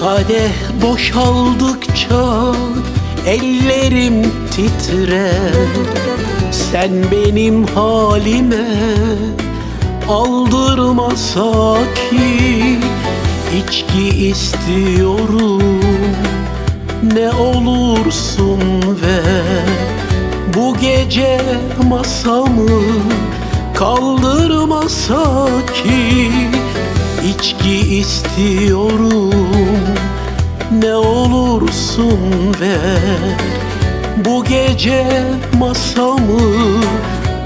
Kadeh boşaldıkça ellerim titrer. Sen benim halime aldırma Saki İçki istiyorum. Ne olursun ver. Bu gece masamı kaldırma Saki İçki istiyorum. Ne olursun ver. Bu gece masamı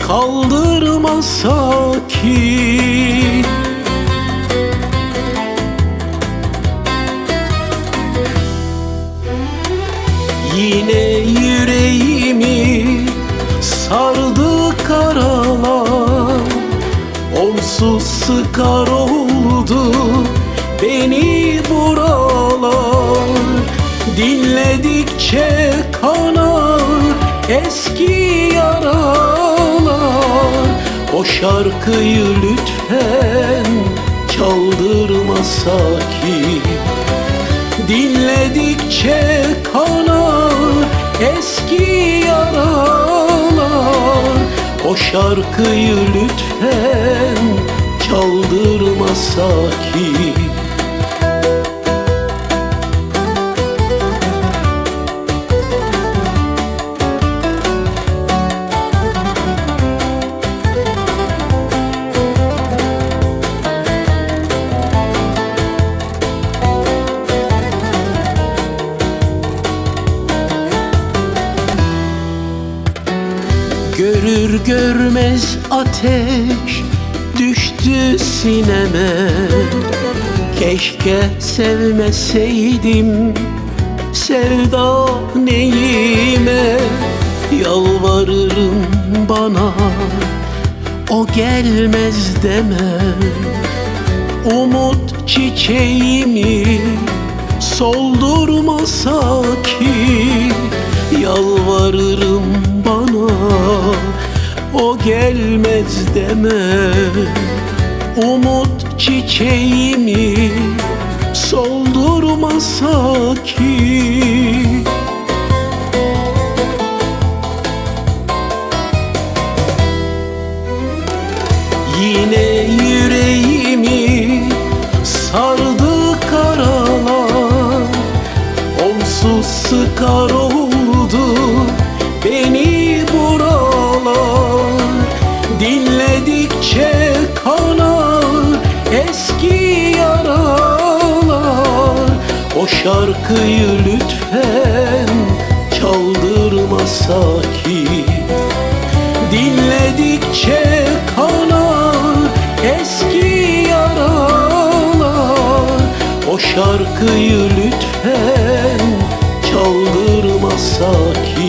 kaldırma Saki Yine oldu beni buralar. Dinledikçe kanar eski yaralar. O şarkıyı lütfen çaldırma Saki Dinledikçe kanar eski yaralar. O şarkıyı lütfen çaldırma Saki Görür görmez ateş sineme. Keşke sevmeseydim sevda neyime. Yalvarırım bana o gelmez deme. Umut çiçeğimi soldurmasa ki Yalvarırım bana o gelmez deme Umut çiçeğimi soldurmasa ki. Yine yüreğimi sardı karalar. Onsuz sıkar oldu beni buralar. Dinledikçe kanar O şarkıyı lütfen çaldırma sakin. Dinledikçe kanar eski yaralar. O şarkıyı lütfen çaldırma sakin.